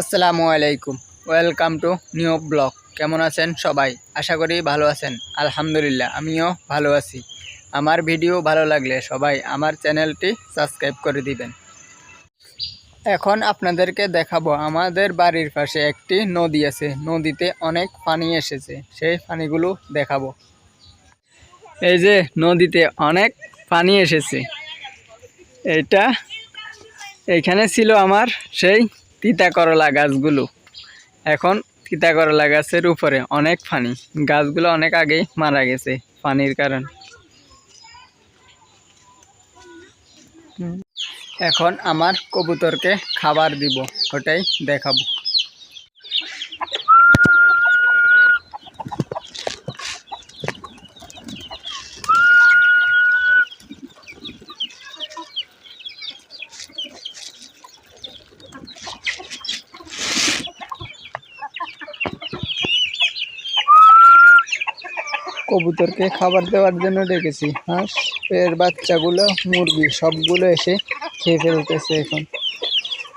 আসসালামু আলাইকুম। Welcome to new blog কেমন আছেন সবাই? আশা করি ভালো আছেন। আলহামদুলিল্লাহ, আমিও ভালো আছি। আমার ভিডিও ভালো লাগলে সবাই আমার চ্যানেলটি সাবস্ক্রাইব করে দিবেন। এখন আপনাদেরকে দেখাবো, আমাদের বাড়ির পাশে একটি নদী আছে। নদীতে অনেক পানি এসেছে। সেই পানিগুলো দেখাবো। এই যে নদীতে অনেক পানি এসেছে। এটা এখানে ছিল আমার সেই তিতা করলা গাছগুলো। এখন তিতা করলা গাছের উপরে অনেক পানি। গাছগুলো অনেক আগেই মারা গেছে পানির কারণ। এখন আমার কবুতরকে খাবার দিব, ওটাই দেখাবো। কবুতরকে খাবার দেওয়ার জন্য ডেকেছি। হাঁস এর বাচ্চাগুলো, মুরগি, সবগুলো এসে খেয়ে ফেলতেছে এখন।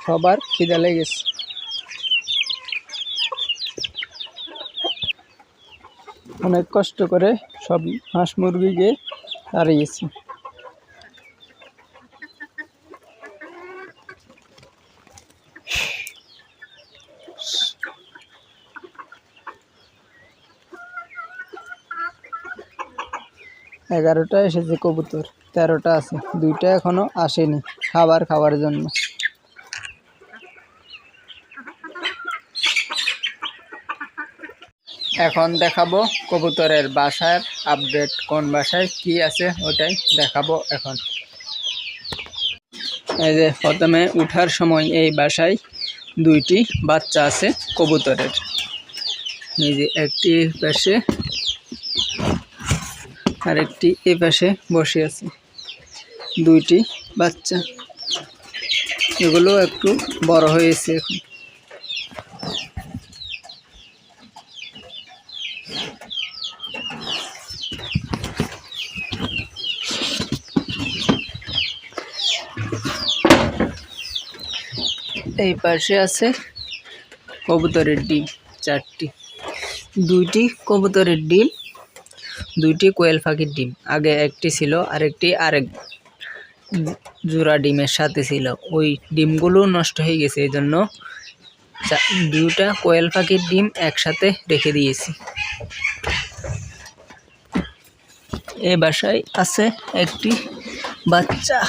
সবার খিদা লেগেছে। অনেক কষ্ট করে সব হাঁস, মুরগিকে হারিয়েছি। এগারোটা এসেছে কবুতর, তেরোটা আছে, দুইটা এখনও আসেনি খাবার খাওয়ার জন্য। এখন দেখাবো কবুতরের বাসার আপডেট, কোন বাসায় কি আছে ওটাই দেখাবো এখন। এই যে প্রথমে উঠার সময় এই বাসায় দুইটি বাচ্চা আছে কবুতরের। এই যে একটি পাশে আরেকটি এ পাশে বসে আছে। দুইটি বাচ্চা। এগুলো একটু বড় হয়েছে এখন। এই পাশে আছে কবুতরের ডিম, চারটি। দুইটি কবুতরের ডিম দুইটি কোয়েল পাখির ডিম। আগে একটি ছিল, আরেকটি আরেক জোড়া ডিমের সাথে ছিল। ওই ডিমগুলো নষ্ট হয়ে গেছে এই জন্য দুইটা কোয়েল পাখির ডিম একসাথে রেখে দিয়েছি। এ বাসায় আছে একটি বাচ্চা।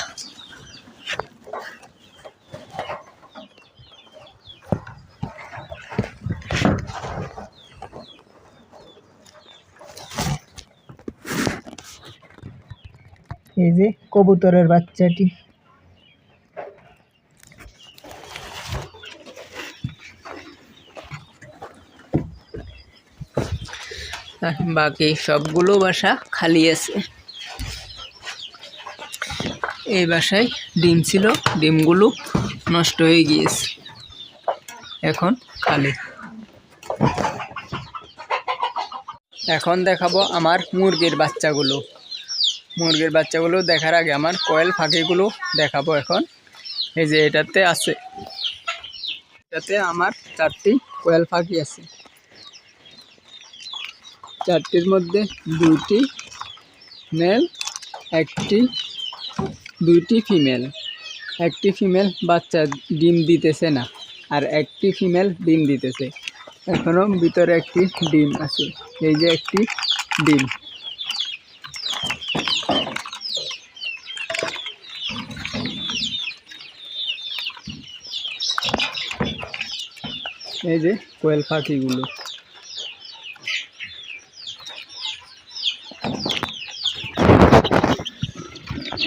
এই যে কবুতরের বাচ্চাটি। বাকি সবগুলো বাসা খালি আছে। এই বাসায় ডিম ছিল, ডিমগুলো নষ্ট হয়ে গিয়েছে। এখন খালি। এখন দেখাবো আমার মুরগির বাচ্চাগুলো। মুরগির বাচ্চাগুলো দেখার আগে আমার কয়েল পাখিগুলো দেখাবো এখন। এই যে এটাতে আছে। এটাতে আমার চারটি কোয়েল পাখি আছে। চারটির মধ্যে দুইটি মেল একটি, দুইটি ফিমেল একটি ফিমেল বাচ্চা ডিম দিতেছে না, আর একটি ফিমেল ডিম দিতেছে। এখনও ভিতরে একটি ডিম আছে। এই যে একটি ডিম। এই যে কোয়েল পাখিগুলো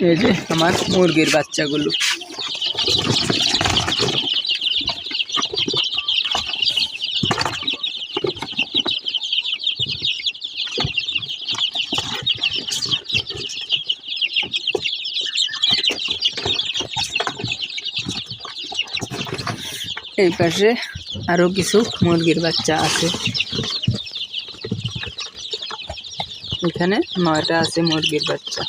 এই যে আমার মুরগির বাচ্চাগুলো। এই পাশে আরও কিছু মুরগির বাচ্চা আছে। এখানে নয়টা আছে মুরগির বাচ্চা।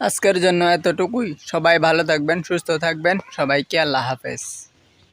আজকের জন্য এতটুকুই। সবাই ভালো থাকবেন, সুস্থ থাকবেন। সবাইকে আল্লাহ হাফেজ।